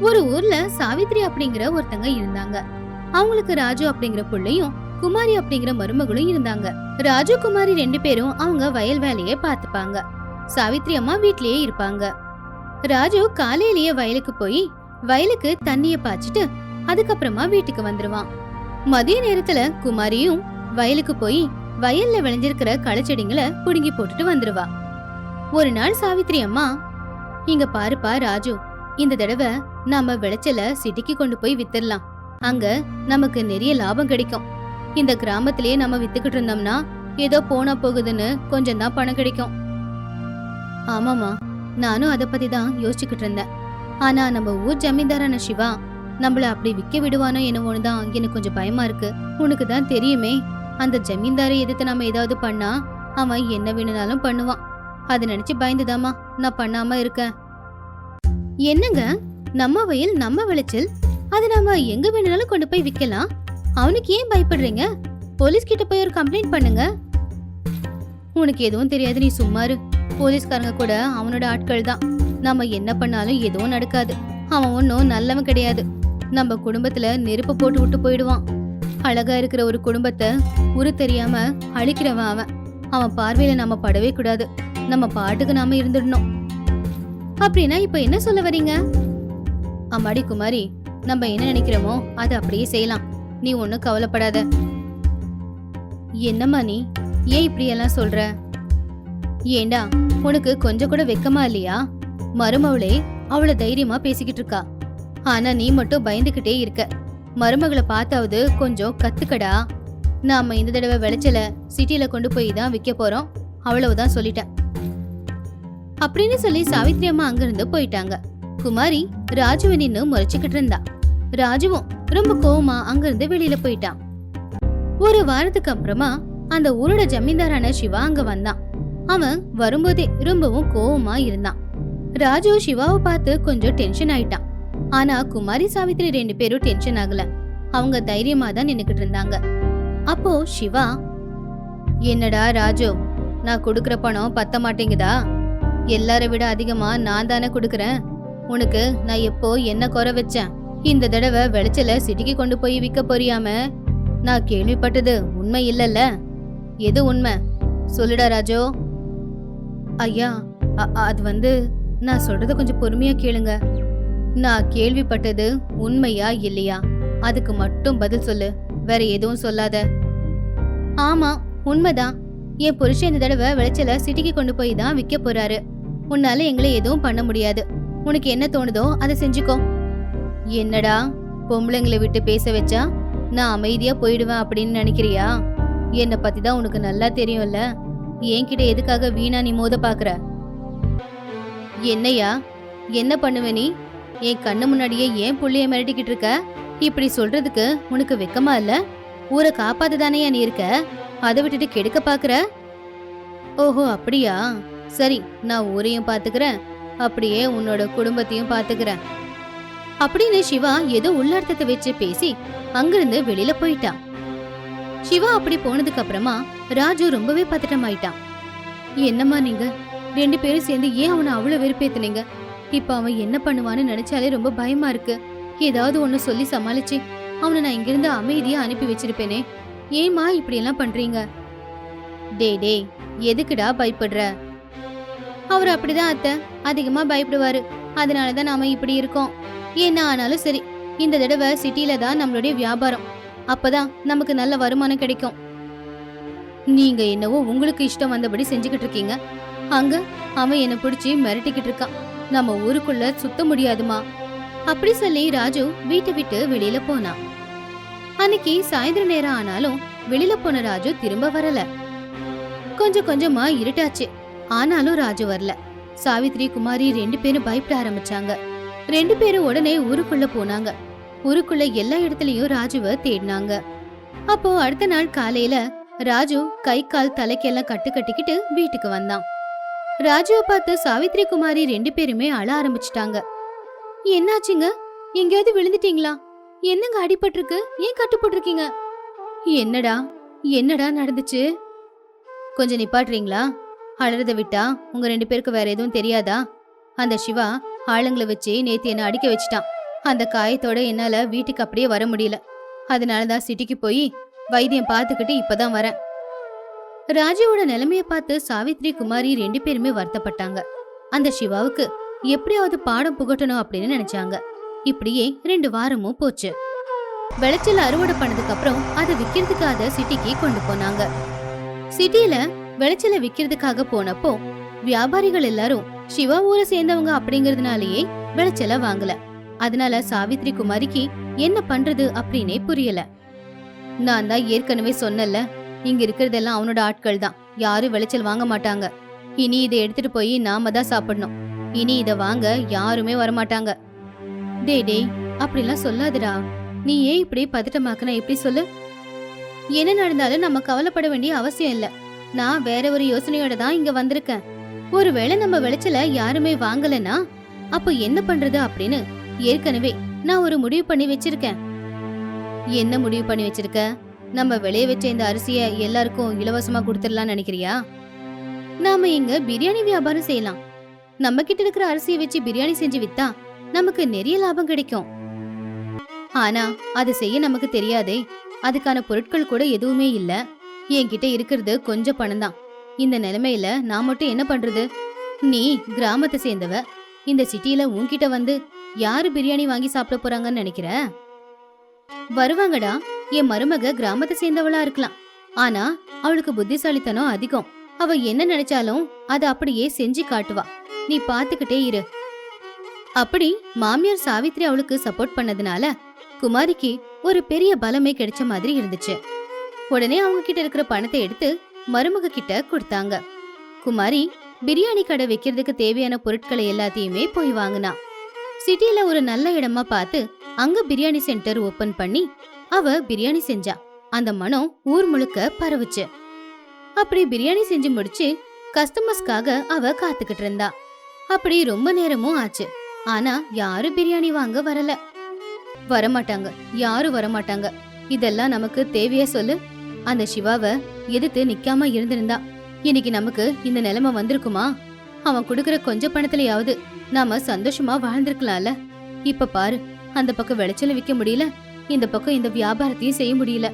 ஒரு ஊர்ல சாவித்ரி அப்படிங்கிற ஒருத்தங்க இருந்தாங்க. அவங்களுக்கு ராஜு அப்படிங்கிற புள்ளையும் குமாரி அப்படிங்கிற மருமகளும் இருந்தாங்க. ராஜு குமாரி ரெண்டு பேரும் அவங்க வயல் வேலையை பார்த்துப்பாங்க. சாவித்ரி அம்மா வீட்லயே இருப்பாங்க. ராஜு காலையிலேயே வயலுக்கு போய் வயலுக்கு தண்ணிய பாய்ச்சிட்டு அதுக்கப்புறமா வீட்டுக்கு வந்துருவான். மதிய நேரத்துல குமாரியும் வயலுக்கு போய் வயல்ல விளைஞ்சிருக்கிற களச்செடிங்களை புடுங்கி போட்டுட்டு வந்துருவா. ஒரு நாள் சாவித்ரி அம்மா இங்க பாருப்பா ராஜு இந்த தடவை நாம விளைச்சல சிட்டிக்கு கொண்டு போய் வித்துடலாம் அங்க நமக்கு நிறைய லாபம் கிடைக்கும். இந்த கிராமத்திலேயே நம்ம வித்துக்கிட்டு இருந்தோம்னா ஏதோ போனா போகுதுன்னு கொஞ்சம் தான் பணம் கிடைக்கும். ஆமாமா நானும் அதை பத்தி தான் யோசிச்சுக்கிட்டு இருந்தேன். ஆனா நம்ம ஊர் ஜமீன்தாரான சிவா நம்மள அப்படி விக்க விடுவானோ என்னவோன்னு தான் எனக்கு கொஞ்சம் பயமா இருக்கு. உனக்கு தான் தெரியுமே அந்த ஜமீன்தாரை எதிர்த்து நம்ம ஏதாவது பண்ணா அவன் என்ன வேணும்னாலும் பண்ணுவான். அதை நினைச்சு பயந்துதாம்மா நான் பண்ணாம இருக்கேன். என்னங்க? நம்ம வயல் நம்ம விளைச்சல். அதை நாம எங்க வேணும்னாலும் கொண்டு போய் விற்கலாம் அவனுக்கு ஏன் பயப்படுறீங்க? போலீஸ் கிட்ட போய் ஒரு கம்ப்ளைண்ட் பண்ணுங்க. உனக்கு எதுவும் தெரியாது நீ சும்மாரு போலீஸ்காரங்க கூட அவனோட ஆட்கள் தான். நம்ம என்ன பண்ணாலும் எதுவும் நடக்காது. அவன் ஒன்றும் நல்லவன் கிடையாது. நம்ம குடும்பத்துல நெருப்பு போட்டு விட்டு போயிடுவான். அழகா இருக்கிற ஒரு குடும்பத்தை உரு தெரியாம அழிக்கிறவன் அவன். அவன் பார்வையில நம்ம படவே கூடாது. நம்ம பாட்டுக்கு நாம இருந்துடணும். அப்படின்னா இப்ப என்ன சொல்ல வரீங்க? அம்மாடி குமாரி நம்ம என்ன நினைக்கிறோமோ அதை அப்படியே செய்யலாம். நீ ஒன்றும் கவலைப்படாத. என்னம்மா நீ? ஏன் இப்படியெல்லாம் சொல்ற? ஏண்டா உனக்கு கொஞ்சம் கூட வெக்கமா இல்லையா? மருமவளே அவளை தைரியமா பேசிக்கிட்டு இருக்கா. ஆனா நீ மட்டும் பயந்துகிட்டே இருக்க. மருமகளை பார்த்தாவது கொஞ்சம் கத்துக்கடா. நாம இந்த தடவை விளைச்சல சிட்டியில கொண்டு போய் தான் விற்க போறோம். அவ்வளவுதான் சொல்லிட்டேன். அப்படின்னு சொல்லி சாவித்ரி அம்மா அங்கிருந்து போயிட்டாங்க. குமாரி ராஜுவை நின்னு முறைச்சுக்கிட்டு இருந்தா. ராஜுவும் ரொம்ப கோவமா அங்கிருந்து வெளியில போயிட்டான். ஒரு வாரத்துக்கு அப்புறமா அந்த ஊரோட ஜமீன்தாரான சிவா அங்க வந்தான். அவன் வரும்போதே ரொம்பவும் கோவமா இருந்தான். ராஜு சிவாவை பார்த்து கொஞ்சம் டென்ஷன் ஆயிட்டான். ஆனா குமாரி சாவித்ரி ரெண்டு பேரும் டென்ஷன் ஆகல. அவங்க தைரியமா தான் நின்னுக்கிட்டு இருந்தாங்க. அப்போ சிவா என்னடா ராஜு நான் கொடுக்கற பணம் பத்த மாட்டேங்குதா எல்லாரை விட அதிகமா நான் தானே கொடுக்கறேன். உனக்கு நான் எப்போ என்ன குறை வச்சேன்? இந்த தடவை விளைச்சல சிட்டிக்கு கொண்டு போய் விற்க போறியாம? நான் கேள்விப்பட்டது உண்மை இல்லல்ல. எது உண்மை? சொல்லுடா ராஜோ. ஐயா அ- அது வந்து நான் சொல்றத கொஞ்சம் பொறுமையா கேளுங்க. நான் கேள்விப்பட்டது உண்மையா இல்லையா? அதுக்கு மட்டும் பதில் சொல்லு. வேற எதுவும் சொல்லாத. ஆமா உண்மைதான். என் புருஷன் இந்த தடவை விளைச்சல சிட்டிக்கு கொண்டு போய் தான் விற்க போறாரு. உன்னால எங்களை எதுவும் பண்ண முடியாது. உனக்கு என்ன தோணுதோ அதை செஞ்சுக்கோ. என்னடா பொம்பளைங்களை விட்டு பேச வச்சா நான் அமைதியா போயிடுவேன் அப்படின்னு நினைக்கிறியா? என்னை பத்தி தான் உனக்கு நல்லா தெரியும்ல. என்கிட்ட எதுக்காக வீணா நீ மோத பாக்குற? என்னையா என்ன பண்ணுவ நீ? என் கண்ணு முன்னாடியே ஏன் புள்ளைய மிரட்டிக்கிட்டு இருக்க? இப்படி சொல்றதுக்கு உனக்கு வெக்கமா இல்ல? ஊரை காப்பாத்து தானேயா நீ இருக்க? அதை விட்டுட்டு கெடுக்க பாக்குற? ஓஹோ அப்படியா? சரி நான் ஊரையும் பாத்துக்கிறேன். அப்படியே உன்னோட குடும்பத்தையும் பாத்துக்கிறேன். அப்படின்னு சிவா ஏதோ உள்ளர்த்தத்தை வச்சு பேசி அங்கிருந்து வெளியில போயிட்டான் சிவா அப்படி போனதுக்கு அப்புறமா ராஜு ரொம்பவே பதட்டமாயிட்டான். என்னம்மா நீங்க? ரெண்டு பேரும் சேர்ந்து ஏன் அவனை அவ்வளவு வெறுப்பேத்துனீங்க? இப்ப அவன் என்ன பண்ணுவான்னு நினைச்சாலே ரொம்ப பயமா இருக்கு. ஏதாவது ஒண்ணு சொல்லி சமாளிச்சு அவனை நான் இங்கிருந்து அமைதியா அனுப்பி வச்சிருப்பேனே. ஏம்மா இப்படி எல்லாம் பண்றீங்க? டே டேய் எதுக்குடா பயப்படுற? அவர் அப்படிதான் அத்தை. அதிகமா பயப்படுவாரு. அதனால தான் நாம இப்படி இருக்கோம். என்ன ஆனாலும் சரி இந்த தடவை சிட்டில தான் நம்மளுடைய வியாபாரம். அப்பதான் நமக்கு நல்ல வருமானம் கிடைக்கும். நீங்க என்னவோ உங்களுக்கு இஷ்டம் வந்தபடி செஞ்சுக்கிட்டு இருக்கீங்க. அங்க அவன் என்னை பிடிச்சி மிரட்டிக்கிட்டு இருக்கான். நம்ம ஊருக்குள்ள சுத்த முடியாதுமா? அப்படி சொல்லி ராஜு வீட்டை விட்டு வெளியில போனான் அன்னைக்கு சாயந்தர நேரம் ஆனாலும் வெளியில போன ராஜு திரும்ப வரல. கொஞ்சம் கொஞ்சமா இருட்டாச்சு. ஆனாலும் ராஜு வரல. சாவித்ரி குமாரி ரெண்டு பேரும் பயப்பட ஆரம்பிச்சாங்க. ரெண்டு பேரும் உடனே ஊருக்குள்ள போனாங்க. ஊருக்குள்ள எல்லா இடத்துலயும் ராஜுவை தேடினாங்க. அப்போ அடுத்த நாள் காலையில ராஜு கை கால் தலைக்கெல்லாம் கட்டு கட்டிக்கிட்டு வீட்டுக்கு வந்தான். ராஜுவை பார்த்து சாவித்ரி குமாரி ரெண்டு பேருமே அழ ஆரம்பிச்சிட்டாங்க. என்னாச்சுங்க? எங்கேயாவது விழுந்துட்டீங்களா? என்னங்க அடிபட்டிருக்கு? ஏன் கட்டுப்பட்டிருக்கீங்க என்னடா? என்னடா நடந்துச்சு? கொஞ்சம் நிப்பாட்டுறீங்களா? அழுறத விட்டா உங்க ரெண்டு பேருக்கு வேற எதுவும் தெரியாதா? அந்த சிவா ஆளுங்களை வச்சு நேத்து என்ன அடிக்க வச்சிட்டான். அந்த காயத்தோட என்னால வீட்டுக்கு அப்படியே வர முடியல. அதனால தான் சிட்டிக்கு போய் வைத்தியம் பார்த்துக்கிட்டு இப்பதான் வரேன். ராஜுவோட நிலைமைய பார்த்து சாவித்ரி குமாரி ரெண்டு பேருமே வருத்தப்பட்டாங்க. அந்த சிவாவுக்கு எப்படியாவது பாடம் புகட்டணும் அப்படின்னு நினைச்சாங்க. இப்படியே ரெண்டு வாரமும் போச்சு. விளைச்சல் அறுவடை பண்ணதுக்கு அப்புறம் அதை விக்கிறதுக்காக சிட்டிக்கு கொண்டு போனாங்க. சிட்டியில விளைச்சல விக்கிறதுக்காக போனப்போ வியாபாரிகள் எல்லாரும் சிவா ஊரை சேர்ந்தவங்க அப்படிங்கறதுனாலயே விளைச்சல வாங்கல. அதனால சாவித்ரி குமாரிக்கு என்ன பண்றது அப்படின்னே புரியல. நான் தான் ஏற்கனவே சொன்னல இங்க இருக்கிறதெல்லாம் அவனோட ஆட்கள் தான். யாரும் விளைச்சல் வாங்க மாட்டாங்க. இனி இதை எடுத்துட்டு போய் நாம தான் சாப்பிடணும். இனி இத வாங்க யாருமே வரமாட்டாங்க. டேய் டேய் அப்படிலாம் சொல்லாதடா. நீ ஏன் இப்படி பதட்டமாக்குன? எப்படி சொல்லு. என்ன நடந்தாலும் நம்ம கவலைப்பட வேண்டிய அவசியம் இல்ல. நான் வேற ஒரு யோசனையோட தான் இங்க வந்திருக்கேன். ஒருவேளை நம்ம விளைச்சல யாருமே வாங்கலனா அப்போ என்ன பண்றது அப்படின்னு ஏற்கனவே நான் ஒரு முடிவு பண்ணி வச்சிருக்கேன். என்ன முடிவு பண்ணி வச்சிருக்க? நம்ம விளைய வச்ச இந்த அரிசிய எல்லாருக்கும் இலவசமா கொடுத்துடலாம் நினைக்கிறியா? நாம இங்க பிரியாணி வியாபாரம் செய்யலாம். நம்ம கிட்ட இருக்கிற அரிசியை வச்சு பிரியாணி செஞ்சு வித்தா நமக்கு நிறைய லாபம் கிடைக்கும். ஆனா அது செய்ய நமக்கு தெரியாதே. அதுக்கான பொருட்கள் கூட எதுவுமே இல்ல. என்கிட்ட இருக்கிறது கொஞ்சம் பணம் தான் இந்த நிலைமையில நான் மட்டும் என்ன பண்றது? நீ கிராமத்தை சேர்ந்தவ. இந்த சிட்டில உன்கிட்ட வந்து யாரு பிரியாணி வாங்கி சாப்பிட போறாங்கன்னு நினைக்கிற? வருவாங்கடா. என் மருமக கிராமத்தை சேர்ந்தவளா இருக்கலாம். ஆனா அவளுக்கு புத்திசாலித்தனம் அதிகம். அவ என்ன நினைச்சாலும் அதை அப்படியே செஞ்சு காட்டுவா. நீ பாத்துக்கிட்டே இரு. அப்படி மாமியார் சாவித்ரி அவளுக்கு சப்போர்ட் பண்ணதுனால குமாரிக்கு ஒரு பெரிய பலமே கிடைச்ச மாதிரி இருந்துச்சு. உடனே அவங்க கிட்ட இருக்கிற பணத்தை எடுத்து மருமக கிட்ட கொடுத்தாங்க. குமாரி பிரியாணி கடை வைக்கிறதுக்கு தேவையான பொருட்களை எல்லாத்தையுமே போய் வாங்கினா. சிட்டில ஒரு நல்ல இடமா பார்த்து அங்க பிரியாணி சென்டர் ஓபன் பண்ணி அவ பிரியாணி செஞ்சா. அந்த மனம் ஊர் முழுக்க பரவுச்சு. அப்படி பிரியாணி செஞ்சு முடிச்சு கஸ்டமர்ஸ்க்காக அவ காத்துக்கிட்டு இருந்தா. அப்படி ரொம்ப நேரமும் ஆச்சு. ஆனா யாரும் பிரியாணி வாங்க வரல. வரமாட்டாங்க. யாரும் வரமாட்டாங்க. இதெல்லாம் நமக்கு தேவையா சொல்லு? அந்த சிவாவை எதிர்த்து நிக்காம இருந்திருந்தா இன்னைக்கு நமக்கு இந்த நிலைமை வந்திருக்குமா? அவன் கொடுக்கற கொஞ்ச பணத்திலயாவது நாம சந்தோஷமா வாழ்ந்திருக்கலாம்ல. இப்ப பாரு அந்த பக்கம் விளைச்சல விக்க முடியல இந்த பக்கம் இந்த வியாபாரத்தையும் செய்ய முடியல.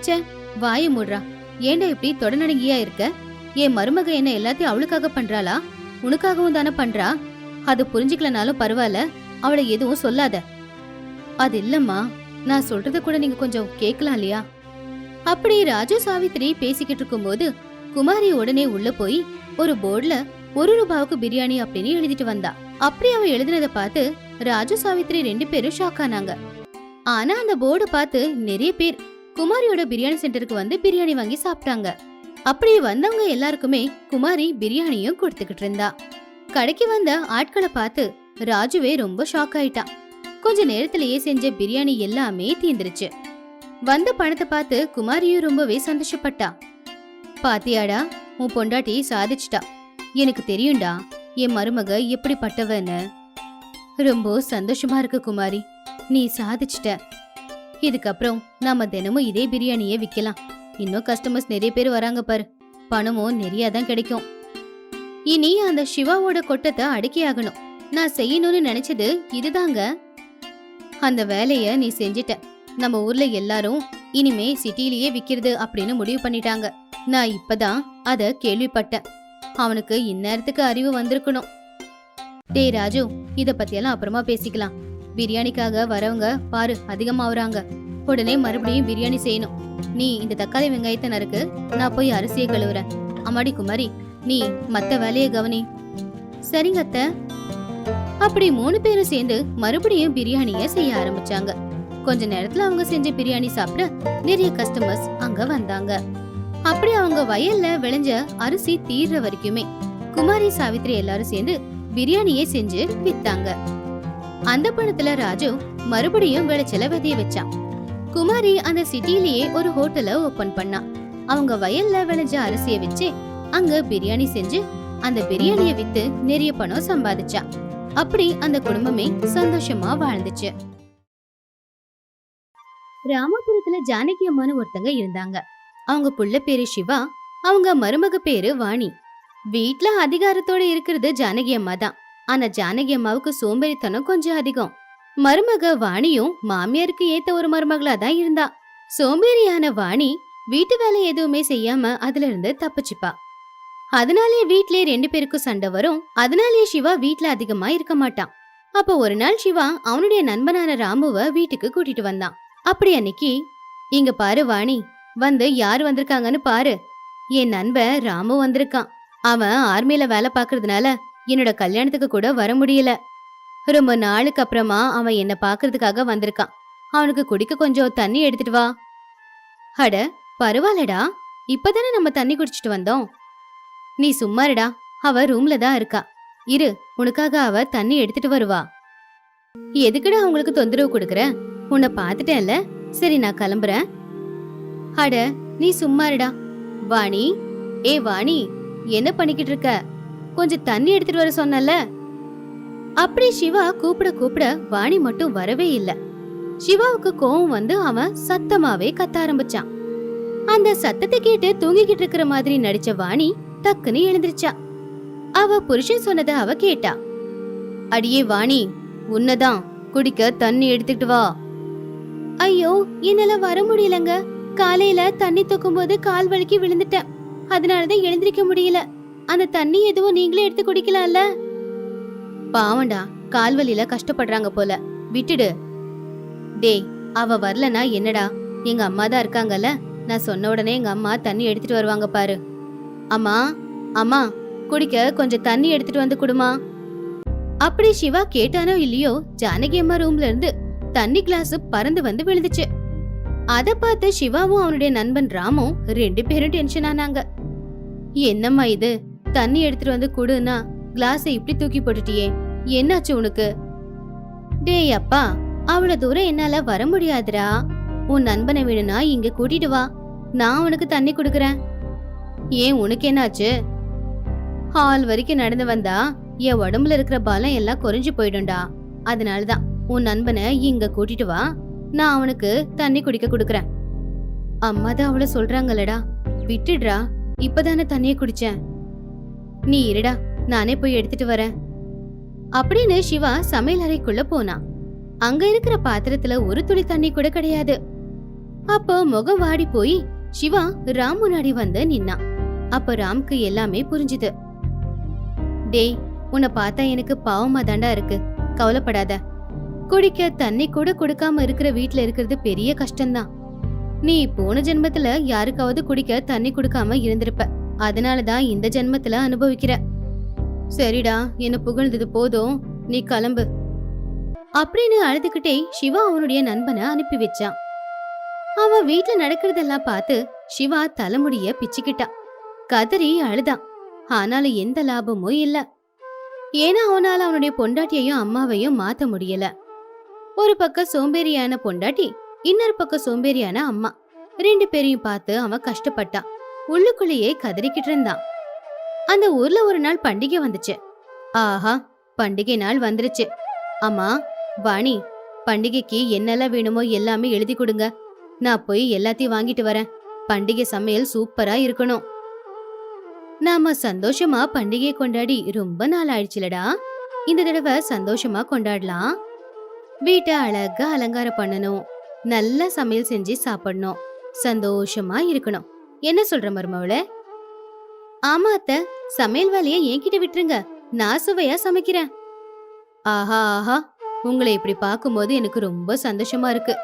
ச்சே வாய மூடுறா. ஏண்டா இப்படி தொடநடுங்கியா இருக்க? என் மருமக என்ன எல்லாத்தையும் அவளுக்காக பண்றாளா? உனக்காகவும் தானே பண்றா? அது புரிஞ்சுக்கலனாலும் பரவாயில்ல அவளை எதுவும் சொல்லாத. அது இல்லம்மா நான் சொல்றத கூட நீங்க கொஞ்சம் கேட்கலாம் இல்லையா? அப்படி ராஜு சாவித்திரி பேசிக்கிட்டு இருக்கும்போது குமாரி உடனே உள்ள போய் ஒரு போர்டுல ஒரு ரூபாவுக்கு பிரியாணி அப்படின்னு எழுதிட்டு வந்தா. அப்படி அவ எழுதினத பார்த்து ராஜு சாவித்திரி ரெண்டு பேரும் ஷாக் ஆனாங்க. ஆனா அந்த போர்டு பார்த்து நிறைய பேர் குமாரியோட பிரியாணி சென்டருக்கு வந்து பிரியாணி வாங்கி சாப்பிட்டாங்க. அப்படி வந்தவங்க எல்லாருக்குமே குமாரி பிரியாணியும் கொடுத்துக்கிட்டு இருந்தா. கடைக்கு வந்த ஆட்களை பார்த்து ராஜுவே ரொம்ப ஷாக் ஆயிட்டான் கொஞ்ச நேரத்திலேயே செஞ்ச பிரியாணி எல்லாமே தீந்துருச்சு. வந்த பணத்தை பார்த்து குமாரியும் ரொம்பவே சந்தோஷப்பட்டா. பாத்தியாடா உன் பொண்டாட்டி சாதிச்சிட்டா. எனக்கு தெரியும்டா என் மருமக எப்படிப்பட்டவன்னு ரொம்ப சந்தோஷமா இருக்கு குமாரி நீ சாதிச்சிட்ட. இதுக்கப்புறம் நாம தினமும் இதே பிரியாணியே விக்கலாம். இன்னும் கஸ்டமர்ஸ் நிறைய பேர் வராங்க பாரு பணமும் நிறைய தான் கிடைக்கும். இனி அந்த சிவாவோட கொட்டத்தை அடக்கி ஆகணும். நான் செய்யணும்னு நினைச்சது இதுதாங்க. அந்த வேலைய நீ செஞ்சிட்ட. நம்ம ஊர்ல எல்லாரும் இனிமே சிட்டிலேயே விக்கிறது அப்படின்னு முடிவு பண்ணிட்டாங்க. நான் இப்பதான் அத கேள்விப்பட்டேன். அவனுக்கு இந்நேரத்துக்கு அறிவு வந்திருக்கணும். டேய் ராஜு இத பத்தியெல்லாம் அப்புறமா பேசிக்கலாம். பிரியாணிக்காக வரவங்க பாரு அதிகமாகறாங்க உடனே மறுபடியும் பிரியாணி செய்யணும். நீ இந்த தக்காளி வெங்காயத்தை நறுக்கு நான் போய் அரிசியை கழுவுறேன். அம்மாடி குமாரி நீ மத்த வேலையை கவனி. சரிங்க அத்தை. அப்படி மூணு பேரும் சேர்ந்து மறுபடியும் பிரியாணிய செய்ய ஆரம்பிச்சாங்க. கொஞ்ச நேரத்துல அவங்க செஞ்ச பிரியாணி சாப்பிட நிறைய கஸ்டமர்ஸ் அங்க வந்தாங்க. அப்படி அவங்க வயல்ல விளைஞ்ச அரிசி தீர்ற வரைக்குமே குமாரி சாவித்ரி எல்லாரும் சேர்ந்து பிரியாணியே செஞ்சு வித்தாங்க. அந்த பணத்துல ராஜு மறுபடியும் விளைச்சல விதைய வச்சான். குமாரி அந்த சிட்டிலேயே ஒரு ஹோட்டலை ஓபன் பண்ணா. அவங்க வயல்ல விளைஞ்ச அரிசிய வச்சு அங்க பிரியாணி செஞ்சு அந்த பிரியாணிய வித்து நிறைய பணம் சம்பாதிச்சா. அப்படி அந்த குடும்பமே சந்தோஷமா வாழ்ந்துச்சு. கிராமப்புறத்துல ஜானகி அம்மான்னு ஒருத்தங்க இருந்தாங்க. அவங்க புள்ள பேரு சிவா அவங்க மருமக பேரு வாணி. வீட்ல அதிகாரத்தோட இருக்கிறது ஜானகி அம்மா தான். ஆனா ஜானகி அம்மாவுக்கு சோம்பேறித்தனம் கொஞ்சம் அதிகம். மருமக வாணியும் மாமியாருக்கு ஏத்த ஒரு மருமகளா தான் இருந்தா. சோம்பேறியான வாணி வீட்டு வேலை எதுவுமே செய்யாம அதுல இருந்து தப்பிச்சுப்பா. அதனாலே வீட்லயே ரெண்டு பேருக்கும் சண்டை வரும். அதனாலே சிவா வீட்ல அதிகமா இருக்க மாட்டான். அப்போ ஒரு நாள் சிவா அவனுடைய நண்பனான ராமுவ வீட்டுக்கு கூட்டிட்டு வந்தான். அப்படி அன்னைக்கு இங்க பாரு வாணி வந்து யார் வந்திருக்காங்கன்னு பாரு. என் நண்பன் ராமு வந்திருக்கான். அவன் ஆர்மியில வேலை பாக்குறதுனால என்னோட கல்யாணத்துக்கு கூட வர முடியல. ரொம்ப நாளுக்கு அப்புறமா அவன் என்ன பார்க்கறதுக்காக வந்திருக்கான். அவனுக்கு குடிக்க கொஞ்சம் தண்ணி எடுத்துட்டு வா. அட பரவாயில்லடா. இப்பதானே நம்ம தண்ணி குடிச்சிட்டு வந்தோம். நீ சும்மாருடா. அவ ரூம்ல தான் இருக்கா. இரு உனக்காக அவ தண்ணி எடுத்துட்டு வருவா. எதுக்குடா அவங்களுக்கு தொந்தரவு கொடுக்குற? உன்னை பார்த்துட்டேன்ல. சரி நான் கிளம்புறேன். அட நீ சும்மாருடா. வாணி. ஏ வாணி என்ன பண்ணிக்கிட்டு இருக்க? கொஞ்சம் தண்ணி எடுத்துட்டு வர சொன்னல அப்படி சிவா கூப்பிட கூப்பிட வாணி மட்டும் வரவே இல்ல. சிவாவுக்கு கோவம் வந்து அவன் சத்தமாவே கத்த ஆரம்பிச்சான். அந்த சத்தத்தை கேட்டு தூங்கிக்கிட்டு இருக்கிற மாதிரி நடிச்ச வாணி டக்குன்னு எழுந்திருச்சா. அவ புருஷன் சொன்னதை அவ கேட்டா. அடியே வாணி உன்னதான். குடிக்க தண்ணி எடுத்துட்டு வா. ஐயோ என்னால வர முடியலங்க. காலையில தண்ணி தூக்கும்போது கால் வலிக்கு விழுந்துட்டேன். அதனாலதான் எழுந்திருக்க முடியல. அந்த தண்ணி எதுவும் நீங்களே எடுத்து குடிக்கலாம்ல? பாவண்டா கால்வலியில கஷ்டப்படுறாங்க போல. விட்டுடு. டேய் அவ வரலனா என்னடா? எங்க அம்மா தான் இருக்காங்கல்ல? நான் சொன்ன உடனே எங்க அம்மா தண்ணி எடுத்துட்டு வருவாங்க பாரு. அம்மா அம்மா குடிக்க கொஞ்சம் தண்ணி எடுத்துட்டு வந்து குடுமா. அப்படி சிவா கேட்டானோ இல்லையோ ஜானகி அம்மா ரூம்ல இருந்து தண்ணி கிளாஸ் பறந்து வந்து விழுந்துச்சு. அத பார்த்து சிவாவும் அவனுடைய நண்பன் ராமும் ரெண்டு பேரும் டென்ஷன் ஆனாங்க. என்னம்மா இது? தண்ணி எடுத்துட்டு வந்து கொடுன்னா கிளாஸை இப்படி தூக்கி போட்டுட்டியே. என்னாச்சு உனக்கு? டேய் அப்பா அவ்வளவு தூரம் என்னால வர முடியாதுடா. உன் நண்பனை வேணும்னா இங்க கூட்டிட்டு வா. நான் உனக்கு தண்ணி குடுக்கறேன். ஏன் உனக்கு என்னாச்சு? ஹால் வரைக்கும் நடந்து வந்தா என் உடம்புல இருக்கிற பலம் எல்லாம் குறைஞ்சு போயிடும்டா. அதனாலதான். உன் நண்பனை இங்க கூட்டிட்டு வா. நான் அவனுக்கு தண்ணி குடிக்க கொடுக்கறேன். அம்மா தான் அவள சொல்றாங்கல்லடா விட்டுடுறா. இப்பதானே தண்ணிய குடிச்சேன். நீ இருடா. நானே போய் எடுத்துட்டு வரேன். அப்படின்னு சிவா சமையல் அறைக்குள்ள போனான் அங்க இருக்கிற பாத்திரத்துல ஒரு துளி தண்ணி கூட கிடையாது. அப்போ முகம் வாடி போய் சிவா ராம் முன்னாடி வந்து நின்னான் அப்ப ராம்க்கு எல்லாமே புரிஞ்சுது. டேய் உன்னை பார்த்தா எனக்கு பாவமா தாண்டா இருக்கு. கவலைப்படாத. குடிக்க தண்ணி கூட கொடுக்காம இருக்கிற வீட்ல இருக்கிறது பெரிய கஷ்டம்தான். நீ போன ஜென்மத்துல யாருக்காவது குடிக்க தண்ணி கொடுக்காம இருந்திருப்ப. அதனாலதான் இந்த ஜென்மத்துல அனுபவிக்கிற. சரிடா என்ன புகழ்ந்தது போதும். நீ கிளம்பு. அப்படின்னு அழுதுகிட்டே சிவா அவனுடைய நண்பனை அனுப்பி வச்சான். அவன் வீட்டுல நடக்கிறதெல்லாம் பார்த்து சிவா தலைமுடிய பிச்சுக்கிட்டான் கதறி அழுதான். ஆனாலும் எந்த லாபமும் இல்ல. ஏன்னா அவனால அவனுடைய பொண்டாட்டியையும் அம்மாவையும் மாத்த முடியல. ஒரு பக்கம் சோம்பேறியான பொண்டாட்டி இன்னொரு பக்கம் சோம்பேறியான அம்மா. ரெண்டு பேரையும் பார்த்து அவன் கஷ்டப்பட்டான். உள்ளுக்குள்ளேயே கதறிக்கிட்டு இருந்தான். அந்த ஊர்ல ஒரு நாள் பண்டிகை வந்துச்சு. ஆஹா பண்டிகை நாள் வந்துருச்சு. அம்மா வாணி பண்டிகைக்கு என்னெல்லாம் வேணுமோ எல்லாமே எழுதி கொடுங்க. நான் போய் எல்லாத்தையும் வாங்கிட்டு வரேன். பண்டிகை சமையல் சூப்பரா இருக்கணும். நாம சந்தோஷமா பண்டிகை கொண்டாடி ரொம்ப நாள் ஆயிடுச்சுலடா. இந்த தடவை சந்தோஷமா கொண்டாடலாம். வீட்டை அழகா அலங்காரம் பண்ணணும். நல்லா சமையல் செஞ்சு சாப்பிடணும். சந்தோஷமா இருக்கணும். என்ன சொல்ற மருமவளே? ஆமா அத்த சமையல் வேலையை என்கிட்ட விட்டுருங்க. நான் சுவையா சமைக்கிறேன். ஆஹா ஆஹா. உங்களை இப்படி பார்க்கும்போது எனக்கு ரொம்ப சந்தோஷமா இருக்கு.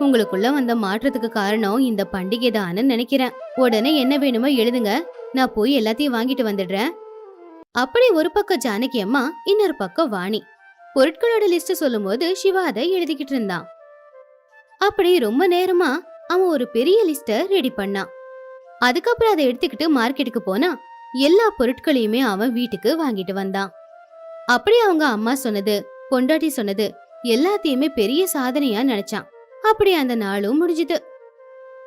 உங்களுக்குள்ள வந்த மாற்றத்துக்கு காரணம் இந்த பண்டிகை தான்னு நினைக்கிறேன். உடனே என்ன வேணுமோ எழுதுங்க. நான் போய் எல்லாத்தையும் வாங்கிட்டு வந்துடுறேன். அப்படி ஒரு பக்கம் ஜானகி அம்மா இன்னொரு பக்கம் வாணி. பொருட்களோட லிஸ்ட் சொல்லும்போது சிவா அதை எழுதிக்கிட்டு இருந்தான். அப்படி ரொம்ப நேரமா அவன் ஒரு பெரிய லிஸ்ட ரெடி பண்ணான். அதுக்கப்புறம் அதை எடுத்துக்கிட்டு மார்க்கெட்டுக்கு போனா எல்லா பொருட்களையுமே அவன் வீட்டுக்கு வாங்கிட்டு வந்தான். அப்படி அவங்க அம்மா சொன்னது பொண்டாட்டி சொன்னது எல்லாத்தையுமே பெரிய சாதனையா நினைச்சான். அப்படி அந்த நாளும் முடிஞ்சுது.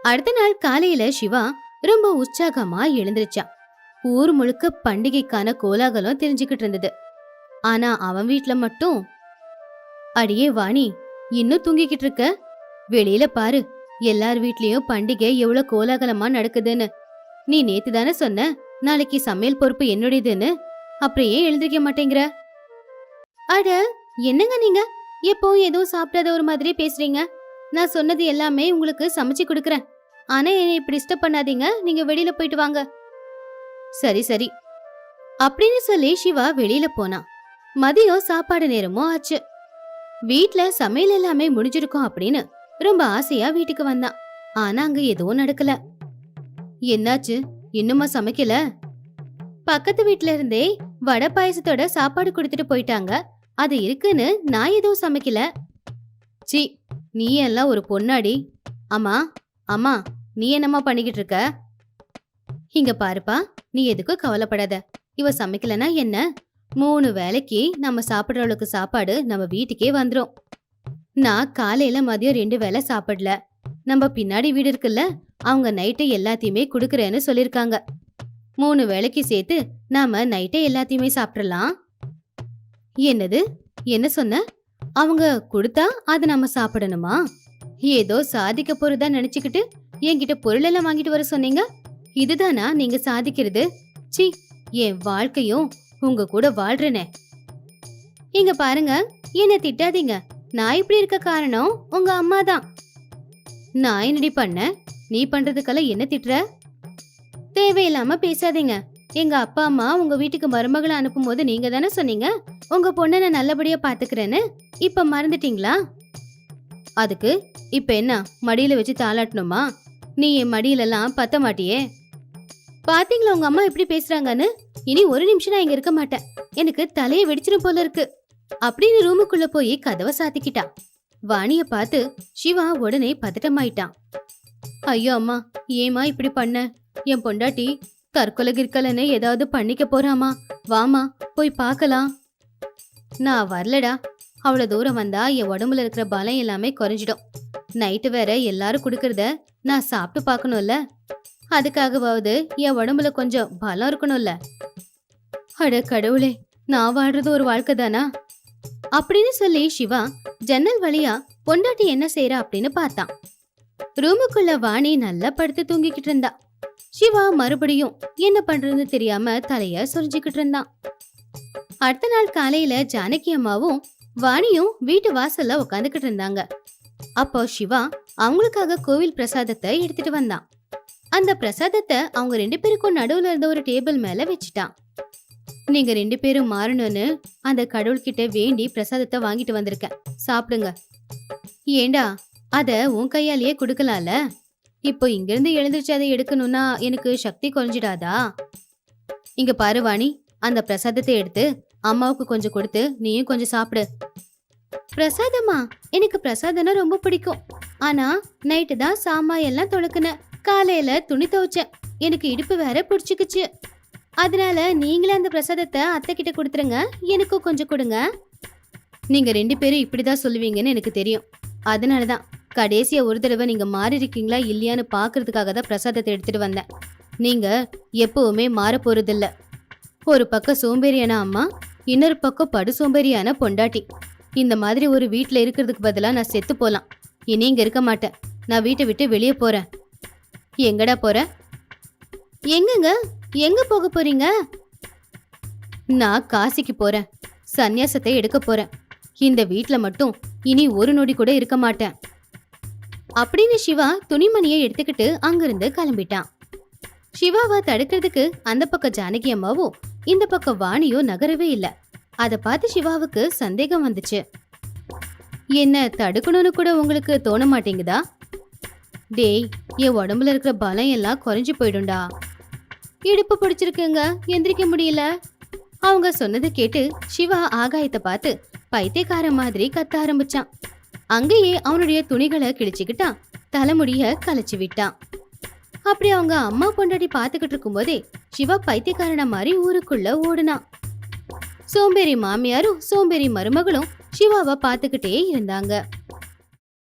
அடுத்த நாள் காலையில சிவா ரொம்ப உற்சாகமா எழுந்திருச்சான். ஊர் முழுக்க பண்டிகைக்கான கோலாகலம் தெரிஞ்சுக்கிட்டு இருந்தது. ஆனா அவன் வீட்ல மட்டும். அடியே வாணி இன்னும் தூங்கிக்கிட்டு இருக்க? வெளியில பாரு எல்லார் வீட்லயும் பண்டிகை எவ்வளவு கோலாகலமா நடக்குதுன்னு. நீ நேத்து தானே சொன்ன நாளைக்கு சமையல் பொறுப்பு என்னுடையதுன்னு? அப்புறம் ஏன் எழுந்திருக்க மாட்டேங்கிற? அட என்னங்க நீங்க? எப்போ எதுவும் சாப்பிடாத ஒரு மாதிரி பேசுறீங்க. நான் சொன்னது எல்லாமே உங்களுக்கு சமைச்சு கொடுக்கறேன். ஆனா என்னை இப்படி டிஸ்டர்ப் பண்ணாதீங்க நீங்க வெளியில போயிட்டு வாங்க. சரி சரி. அப்படின்னு சொல்லி சிவா வெளியில போனான் மதியம் சாப்பாடு நேரமும் ஆச்சு. வீட்ல சமையல் எல்லாமே முடிஞ்சிருக்கும் அப்படின்னு ரொம்ப ஆசையா வீட்டுக்கு வந்தான். ஆனா அங்க எதுவும் நடக்கல. என்னாச்சு? இன்னுமா சமைக்கல? பக்கத்து வீட்ல இருந்தே வடை பாயசத்தோட சாப்பாடு கொடுத்துட்டு போயிட்டாங்க. அது இருக்குன்னு நான் எதுவும் சமைக்கல. சி நீ எல்லாம் ஒரு பொண்ணாடி. அம்மா அம்மா நீ என்னம்மா பண்ணிக்கிட்டு இருக்க? இங்க பாருப்பா நீ எதுக்கும் கவலைப்படாத. இவ சமைக்கலனா என்ன? மூணு வேளைக்கு நம்ம சாப்பிட்ற அளவுக்கு சாப்பாடு நம்ம வீட்டுக்கே வந்துடும் நான் காலையில மதியம் ரெண்டு வேளை சாப்பிடல. நம்ம பின்னாடி வீடு இருக்குல்ல அவங்க நைட்டு எல்லாத்தையுமே கொடுக்குறேன்னு சொல்லியிருக்காங்க. மூணு வேளைக்கு சேர்த்து நாம நைட்டே எல்லாத்தையுமே சாப்பிடலாம். என்னது? என்ன சொன்ன? அவங்க கொடுத்தா அதை நம்ம சாப்பிடணுமா? ஏதோ சாதிக்க போறதா நினைச்சுக்கிட்டு என்கிட்ட பொருள் எல்லாம் வாங்கிட்டு வர சொன்னீங்க. இதுதானா நீங்க சாதிக்கிறது? சி என் வாழ்க்கையும் உங்க கூட வாழ்றேனே. இங்க பாருங்க என்ன திட்டாதீங்க. நான் இப்படி இருக்க காரணம் உங்க அம்மா தான். நான் என்னடி பண்ண? நீ பண்றதுக்கெல்லாம் என்ன திட்டுற? தேவையில்லாம பேசாதீங்க. எங்க அப்பா அம்மா உங்க வீட்டுக்கு மருமகளை அனுப்பும்போது நீங்க தானே சொன்னீங்க? உங்க பொண்ணை நான் நல்லபடியா பாத்துக்கிறேன்னு. இப்ப மறந்துட்டீங்களா? அதுக்கு இப்ப என்ன மடியில வச்சு தாளாட்டணுமா? நீ என் மடியிலலாம் பத்த மாட்டியே. பாத்தீங்களா உங்க அம்மா எப்படி பேசுறாங்கன்னு? இனி ஒரு நிமிஷம் நான் இங்க இருக்க மாட்டேன். எனக்கு தலையை வெடிச்சிடும் போல இருக்கு. அப்படின்னு ரூமுக்குள்ள போய் கதவை சாத்திக்கிட்டா. வாணிய பார்த்து சிவா உடனே பதட்டமாயிட்டான் ஐயோ அம்மா ஏமா இப்படி பண்ண? என் பொண்டாட்டி தற்கொலை கிற்கலன்னு ஏதாவது பண்ணிக்க போறாமா? வாமா போய் பார்க்கலாம். நான் வரலடா. அவ்வளோ தூரம் வந்தா என் உடம்புல இருக்கிற பலம் எல்லாமே குறைஞ்சிடும். நைட்டு வேற எல்லாரும் கொடுக்கறத நான் சாப்பிட்டு பார்க்கணும்ல. அதுக்காகவாவது என் உடம்புல கொஞ்சம் பலம் இருக்கணும்ல. அட கடவுளே நான் வாழ்றது ஒரு வாழ்க்கை தானா? அப்படின்னு சொல்லி சிவா ஜன்னல் வழியா பொண்டாட்டி என்ன செய்றா அப்படின்னு பார்த்தான். ரூமுக்குள்ள வாணி நல்லா படுத்து தூங்கிக்கிட்டு இருந்தா. சிவா மறுபடியும் என்ன பண்றதுன்னு தெரியாம தலைய சொரிஞ்சுக்கிட்டு இருந்தான் அடுத்த நாள் காலையில ஜானகி அம்மாவும் வாணியும் வீட்டு வாசல்ல உட்காந்துக்கிட்டு இருந்தாங்க. அப்போ சிவா அவங்களுக்காக கோவில் பிரசாதத்தை எடுத்துட்டு வந்தான். அந்த பிரசாதத்தை அவங்க ரெண்டு பேருக்கும் நடுவுல இருந்த ஒரு டேபிள் மேல வச்சுட்டான். நீங்க ரெண்டு பேரும் மாறணும்னு அந்த கடவுள்கிட்ட வேண்டி பிரசாதத்தை வாங்கிட்டு வந்திருக்கேன் சாப்பிடுங்க. ஏண்டா அத உன் கையாலேயே கொடுக்கலாம்ல? இப்போ இங்கிருந்து எழுந்திருச்சு அதை எடுக்கணும்னா எனக்கு சக்தி குறைஞ்சிடாதா? இங்க பாரு வாணி அந்த பிரசாதத்தை எடுத்து அம்மாவுக்கு கொஞ்சம் கொடுத்து நீயும் கொஞ்சம் சாப்பிடு. பிரசாதமா? எனக்கு பிரசாதம்னா ரொம்ப பிடிக்கும். ஆனா நைட்டு தான் சாமா எல்லாம் தொலைக்குனேன் காலையில துணி துவைச்சேன் எனக்கு இடுப்பு வேற பிடிச்சிக்குச்சு. அதனால நீங்களே அந்த பிரசாதத்தை அத்தை கிட்ட கொடுத்துருங்க. எனக்கும் கொஞ்சம் கொடுங்க. நீங்க ரெண்டு பேரும் இப்படிதான் சொல்லுவீங்கன்னு எனக்கு தெரியும். அதனால தான் கடைசியா ஒரு தடவை நீங்க மாறி இருக்கீங்களா இல்லையான்னு பாக்குறதுக்காக தான் பிரசாதத்தை எடுத்துட்டு வந்தேன். நீங்க எப்பவுமே மாற போறதில்ல. ஒரு பக்கம் சோம்பேறியான அம்மா இன்னொரு பக்கம் படு சோம்பேறியான பொண்டாட்டி. இந்த மாதிரி ஒரு வீட்டில் இருக்கிறதுக்கு பதிலா நான் செத்து போலாம். இனி இங்க இருக்க மாட்டேன். நான் வீட்டை விட்டு வெளியே போறேன். எங்கடா போற? எங்கங்க? எங்க போக போறீங்க? நான் காசிக்கு போறேன். சந்நியாசத்தை எடுக்க போறேன். இந்த வீட்ல மட்டும் இனி ஒரு நொடி கூட இருக்க மாட்டேன். அப்படின்னு சிவா துணிமணியை எடுத்துக்கிட்டு அங்கிருந்து கிளம்பிட்டான். சிவாவை தடுக்கிறதுக்கு அந்த பக்கம் ஜானகி அம்மாவும் இந்த பக்கம் வாணியோ நகரவே இல்ல. அதை பார்த்து சிவாவுக்கு சந்தேகம் வந்துச்சு. என்ன தடுக்கணும்னு கூட உங்களுக்கு தோண மாட்டேங்குதா? டேய் என் உடம்புல இருக்கிற பலம் எல்லாம் குறைஞ்சு போயிடும்டா. இடுப்பு பிடிச்சிருக்குங்க எந்திரிக்க முடியல. அவங்க சொன்னதை கேட்டு சிவா ஆகாயத்தை பார்த்து பைத்தியக்கார மாதிரி கத்த ஆரம்பிச்சான். அங்கேயே அவனுடைய துணிகளை கிழிச்சுக்கிட்டான் தலைமுடிய கலைச்சு விட்டான். அப்படி அவங்க அம்மா பொண்டாட்டி பார்த்துக்கிட்டு இருக்கும்போதே சிவா பைத்தியக்காரன மாதிரி ஊருக்குள்ள ஓடுனான். சோம்பேறி மாமியாரும் சோம்பேறி மருமகளும் சிவாவை பார்த்துக்கிட்டே இருந்தாங்க.